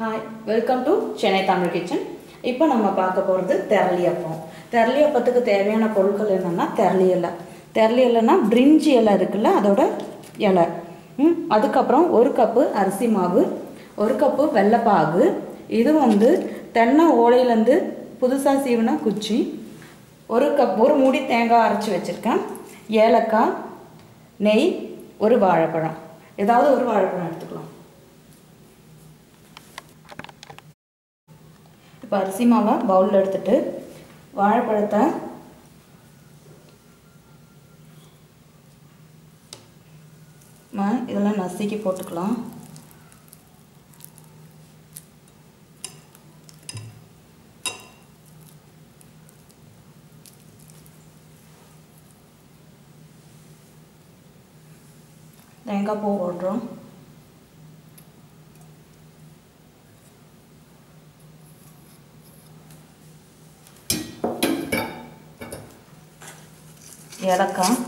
Hi welcome to Chennai Tamil kitchen இப்போ நம்ம பார்க்க போகிறது திரளி அப்பம். திரளி அப்பத்துக்கு தேவையான பொருட்கள் என்னென்னா திரளி இலை. திரளி இலைன்னா பிரிஞ்சி இலை இருக்குல்ல அதோட இலை. ம் அதுக்கப்புறம் ஒரு கப்பு அரிசி மாவு ஒரு கப்பு வெள்ளைப்பாகு இது வந்து தென்னை ஓலையிலேருந்து புதுசாக சீவுனா குச்சி ஒரு கப் ஒரு மூடி தேங்காய் அரைச்சி வச்சுருக்கேன். ஏலக்காய் நெய் ஒரு வாழைப்பழம். ஏதாவது ஒரு வாழைப்பழம் எடுத்துக்கலாம். இப்போ அரிசி மாவை பவுலில் எடுத்துட்டு வாழைப்பழத்தை இதெல்லாம் நசுக்கி போட்டுக்கலாம். தேங்காய் பூ போடுறோம். ஏலக்காய்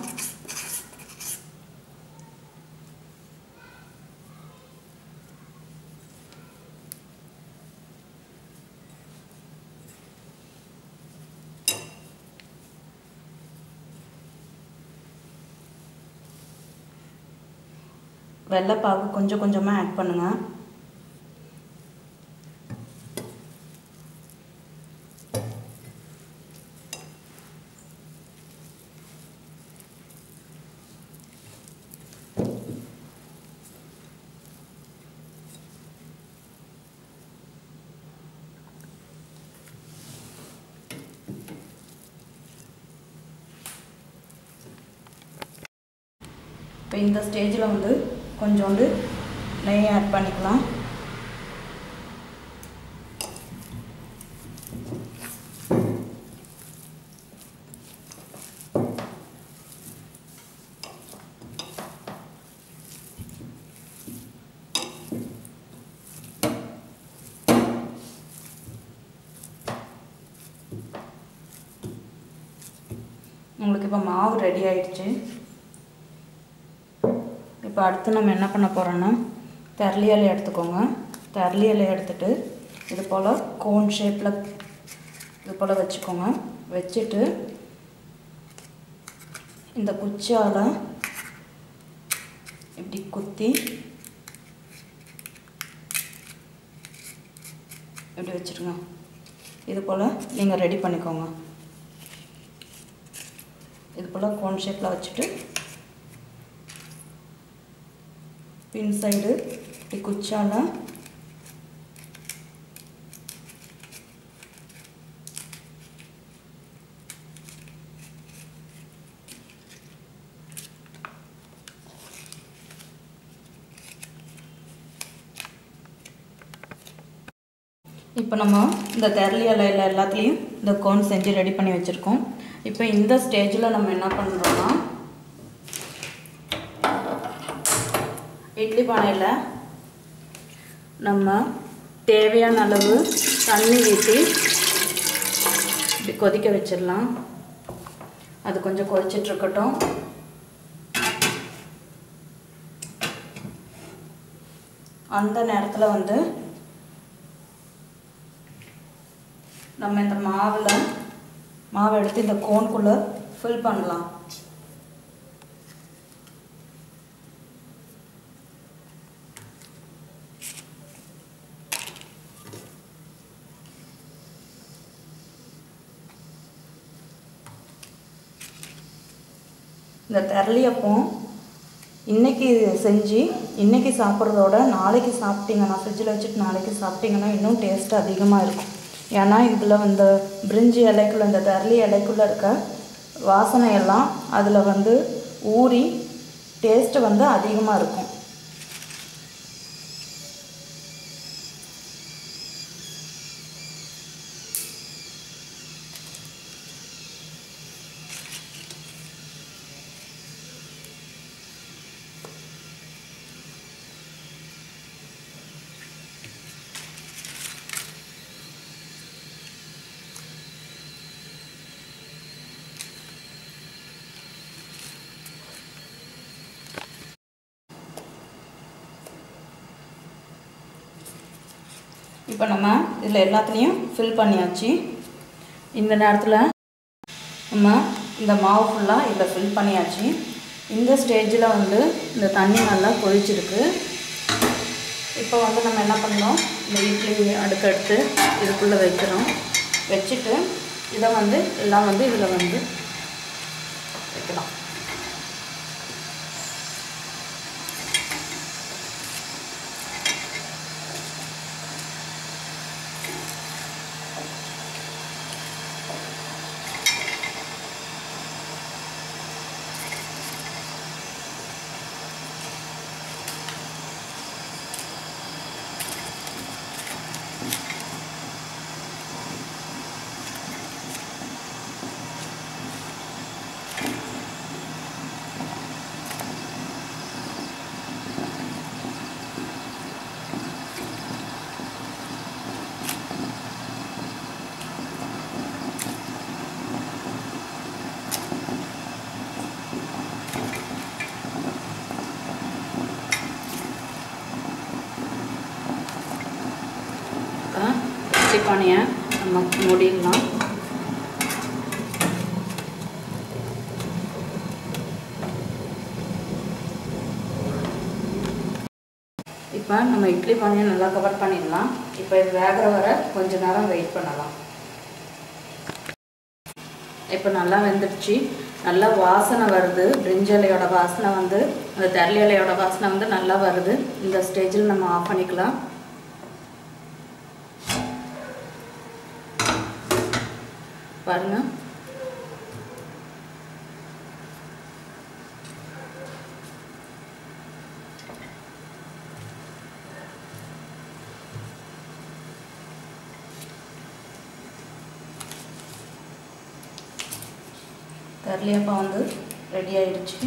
வெள்ளைப்பாகு கொஞ்சம் கொஞ்சமாக ஆட் பண்ணுங்கள் இப்போ இந்த ஸ்டேஜில் வந்து கொஞ்சோண்டு நெய் ஆட் பண்ணிக்கலாம். உங்களுக்கு இப்போ மாவு ரெடி ஆயிடுச்சு. இப்போ அடுத்து நம்ம என்ன பண்ண போகிறோன்னா தரளி இலை எடுத்துக்கோங்க. தரளி இலை எடுத்துட்டு இது போல் கோன் ஷேப்பில் இது போல் வச்சுக்கோங்க. வச்சுட்டு இந்த குச்சியால் இப்படி குத்தி இப்படி வச்சுருங்க. இது போல் நீங்கள் ரெடி பண்ணிக்கோங்க. இது போல் கோன் ஷேப்பில் வச்சுட்டு பின் சைடு இப்படி குச்சால இப்போ நம்ம இந்த தெரளி இலையில் எல்லாத்துலேயும் இந்த கோன் செஞ்சு ரெடி பண்ணி வச்சுருக்கோம். இப்போ இந்த ஸ்டேஜில் நம்ம என்ன பண்ணுறோன்னா இட்லி பானையில் நம்ம தேவையான அளவு தண்ணி ஊற்றி இப்படி கொதிக்க வச்சிடலாம். அது கொஞ்சம் கொதிச்சிட்ருக்கட்டும் அந்த நேரத்தில் வந்து நம்ம இந்த மாவில் மாவை எடுத்து இந்த கோன்குள்ளே ஃபில் பண்ணலாம். இந்த தரளியப்பம் இன்றைக்கி செஞ்சு இன்றைக்கி சாப்பிட்றதோட நாளைக்கு சாப்பிட்டீங்கன்னா ஃப்ரிட்ஜில் வச்சுட்டு நாளைக்கு சாப்பிட்டிங்கன்னா இன்னும் டேஸ்ட் அதிகமாக இருக்கும். ஏன்னா இதில் வந்து பிரிஞ்சி இலைக்குள்ளே இந்த தரளி இலைக்குள்ளே இருக்க வாசனை எல்லாம் அதில் வந்து ஊறி டேஸ்ட்டு வந்து அதிகமாக இருக்கும். இப்போ நம்ம இதில் எல்லாத்துலேயும் ஃபில் பண்ணியாச்சு. இந்த நேரத்தில் நம்ம இந்த மாவு ஃபுல்லாக இதில் ஃபில் பண்ணியாச்சு. இந்த ஸ்டேஜில் வந்து இந்த தண்ணி நல்லா கொதிச்சிருக்கு. இப்போ வந்து நம்ம என்ன பண்ணோம் இந்த இட்லி அடுக்கடுத்து இதுக்குள்ளே வைக்கிறோம். வச்சுட்டு இதை வந்து எல்லாம் வந்து இதில் வந்து வைக்கலாம் இப்போ இட்லி நம்ம மூடிடலாம் இப்போ நம்ம இட்லி பானையை நல்லா கவர் பண்ணிடலாம். இப்போ இது வேகிற வர கொஞ்ச நேரம் வெயிட் பண்ணலாம். இப்போ நல்லா வெந்துடுச்சு. நல்லா வாசனை வருது. பிரிஞ்சலையோட வாசனை வந்து அந்த தெரளி இலையோட வாசனை வந்து நல்லா வருது. இந்த ஸ்டேஜில் நம்ம ஆஃப் பண்ணிக்கலாம். பாருங்க. கர்லியப்பா வந்து ரெடி ஆயிடுச்சு.